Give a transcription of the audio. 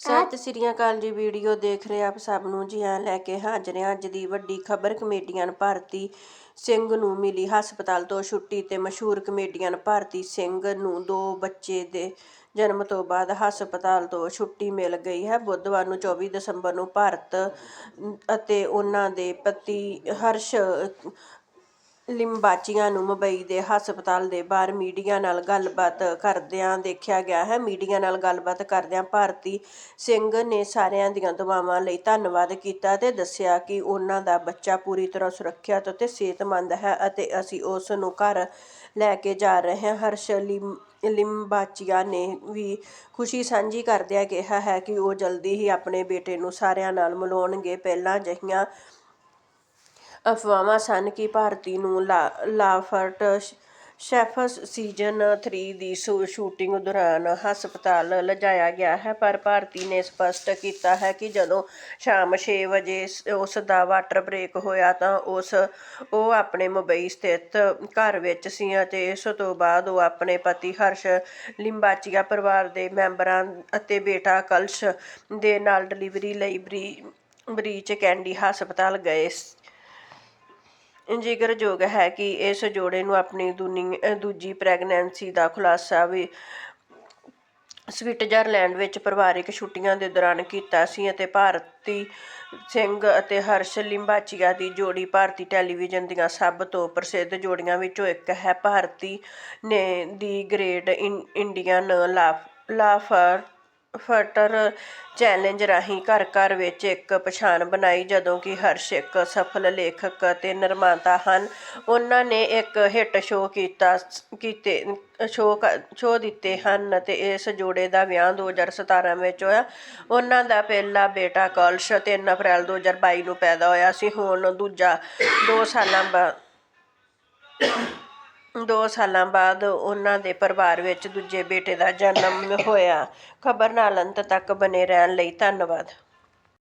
ਸਤਿ ਸ੍ਰੀ ਅਕਾਲ ਜੀ ਵੀਡੀਓ ਦੇਖ ਰਹੇ ਆਪ ਸਭ ਨੂੰ। ਜੀ ਆਇਆਂ ਲੈ ਕੇ ਹਾਜ਼ਰ ਹਾਂ ਅੱਜ ਦੀ ਵੱਡੀ ਖਬਰ। ਕਮੇਡੀਅਨ ਭਾਰਤੀ ਸਿੰਘ ਨੂੰ ਮਿਲੀ ਹਸਪਤਾਲ ਤੋਂ ਛੁੱਟੀ ਤੇ ਮਸ਼ਹੂਰ ਕਮੇਡੀਅਨ ਭਾਰਤੀ ਸਿੰਘ ਨੂੰ ਦੋ ਬੱਚੇ ਦੇ ਜਨਮ ਤੋਂ ਬਾਅਦ ਹਸਪਤਾਲ ਤੋਂ ਛੁੱਟੀ ਮਿਲ ਗਈ ਹੈ। ਬੁੱਧਵਾਰ ਨੂੰ 24 ਦਸੰਬਰ ਨੂੰ ਭਾਰਤ ਅਤੇ ਉਹਨਾਂ ਦੇ ਪਤੀ ਹਰਸ਼ ਲਿੰਬਾਚੀਆਂ ਨੂੰ ਮੁੰਬਈ ਦੇ ਹਸਪਤਾਲ ਦੇ ਬਾਹਰ ਮੀਡੀਆ ਨਾਲ ਗੱਲਬਾਤ ਕਰਦਿਆਂ ਦੇਖਿਆ ਗਿਆ ਹੈ। ਮੀਡੀਆ ਨਾਲ ਗੱਲਬਾਤ ਕਰਦਿਆਂ ਭਾਰਤੀ ਸਿੰਘ ਨੇ ਸਾਰਿਆਂ ਦੀਆਂ ਦੁਆਵਾਂ ਲਈ ਧੰਨਵਾਦ ਕੀਤਾ ਤੇ ਦੱਸਿਆ ਕਿ ਉਹਨਾਂ ਦਾ ਬੱਚਾ ਪੂਰੀ ਤਰ੍ਹਾਂ ਸੁਰੱਖਿਅਤ ਅਤੇ ਸਿਹਤਮੰਦ ਹੈ ਅਤੇ ਅਸੀਂ ਉਸ ਨੂੰ ਘਰ ਲੈ ਕੇ ਜਾ ਰਹੇ ਹਾਂ। ਹਰਸ਼ ਲਿਮ, ਲਿੰਬਾਚੀਆ ਨੇ ਵੀ ਖੁਸ਼ੀ ਸਾਂਝੀ ਕਰਦਿਆਂ ਕਿਹਾ ਹੈ ਕਿ ਉਹ ਜਲਦੀ ਹੀ ਆਪਣੇ ਬੇਟੇ ਨੂੰ ਸਾਰਿਆਂ ਨਾਲ ਮਿਲਾਉਣਗੇ। ਪਹਿਲਾਂ ਅਜਿਹੀਆਂ ਅਫਵਾਹਾਂ ਸਨ ਕਿ ਭਾਰਤੀ ਨੂੰ ਲਾ, ਲਾਫਰਟ ਸ਼ੈਫਸ ਸੀਜ਼ਨ ਥ੍ਰੀ ਦੀ ਸ਼ੂ- ਸ਼ੂਟਿੰਗ ਦੌਰਾਨ ਹਸਪਤਾਲ ਲਿਜਾਇਆ ਗਿਆ ਹੈ, ਪਰ ਭਾਰਤੀ ਨੇ ਸਪਸ਼ਟ ਕੀਤਾ ਹੈ ਕਿ ਜਦੋਂ ਸ਼ਾਮ ਛੇ ਵਜੇ ਸ- ਉਸ ਦਾ ਵਾਟਰ ਬ੍ਰੇਕ ਹੋਇਆ ਤਾਂ ਉਸ, ਉਹ ਆਪਣੇ ਮੁੰਬਈ ਸਥਿਤ ਘਰ ਵਿੱਚ ਸੀ ਅਤੇ ਇਸ ਤੋਂ ਬਾਅਦ ਉਹ ਆਪਣੇ ਪਤੀ ਹਰਸ਼ ਲਿੰਬਾਚੀਆ ਪਰਿਵਾਰ ਦੇ ਮੈਂਬਰਾਂ ਅਤੇ ਬੇਟਾ ਕਲਸ਼ ਦੇ ਨਾਲ ਡਿਲੀਵਰੀ ਲਈ ਬਰੀ, ਬਰੀਚ ਕੈਂਡੀ ਹਸਪਤਾਲ ਗਏ ਜ਼ਿਕਰਯੋਗ ਹੈ ਕਿ ਇਸ ਜੋੜੇ ਨੂੰ ਆਪਣੀ ਦੁਨੀ ਦੂਜੀ ਪ੍ਰੈਗਨੈਂਸੀ ਦਾ ਖੁਲਾਸਾ ਵੀ ਸਵਿਟਜ਼ਰਲੈਂਡ ਵਿੱਚ ਪਰਿਵਾਰਕ ਛੁੱਟੀਆਂ ਦੇ ਦੌਰਾਨ ਕੀਤਾ ਸੀ ਅਤੇ ਭਾਰਤੀ ਸਿੰਘ ਅਤੇ ਹਰਸ਼ ਲਿੰਬਾਚੀਆ ਦੀ ਜੋੜੀ ਭਾਰਤੀ ਟੈਲੀਵਿਜ਼ਨ ਦੀਆਂ ਸਭ ਤੋਂ ਪ੍ਰਸਿੱਧ ਜੋੜੀਆਂ ਵਿੱਚੋਂ ਇੱਕ ਹੈ। ਭਾਰਤੀ ਨੇ the great Indian laugh laughter challenge ਰਾਹੀਂ ਘਰ ਘਰ ਵਿੱਚ ਇੱਕ ਪਛਾਣ ਬਣਾਈ, ਜਦੋਂ ਕਿ ਹਰਸ਼ ਇੱਕ ਸਫਲ ਲੇਖਕ ਅਤੇ ਨਿਰਮਾਤਾ ਹਨ। ਉਹਨਾਂ ਨੇ ਇੱਕ ਹਿੱਟ ਸ਼ੋਅ ਕੀਤਾ, ਕੀਤੇ, ਸ਼ੋਅ ਸ਼ੋਅ ਦਿੱਤੇ ਹਨ ਅਤੇ ਇਸ ਜੋੜੇ ਦਾ ਵਿਆਹ 2017 ਵਿੱਚ ਹੋਇਆ। ਉਹਨਾਂ ਦਾ ਪਹਿਲਾ ਬੇਟਾ ਕਲਸ਼ 3 ਅਪ੍ਰੈਲ 2022 ਨੂੰ ਪੈਦਾ ਹੋਇਆ ਸੀ। ਹੁਣ ਦੂਜਾ 2 ਸਾਲਾਂ ਬਾਅਦ ਦੋ ਸਾਲਾਂ ਬਾਅਦ ਉਹਨਾਂ ਦੇ ਪਰਿਵਾਰ ਵਿੱਚ ਦੂਜੇ ਬੇਟੇ ਦਾ ਜਨਮ ਹੋਇਆ। ਖਬਰ ਨਾਲ ਅੰਤ ਤੱਕ ਬਣੇ ਰਹਿਣ ਲਈ ਧੰਨਵਾਦ।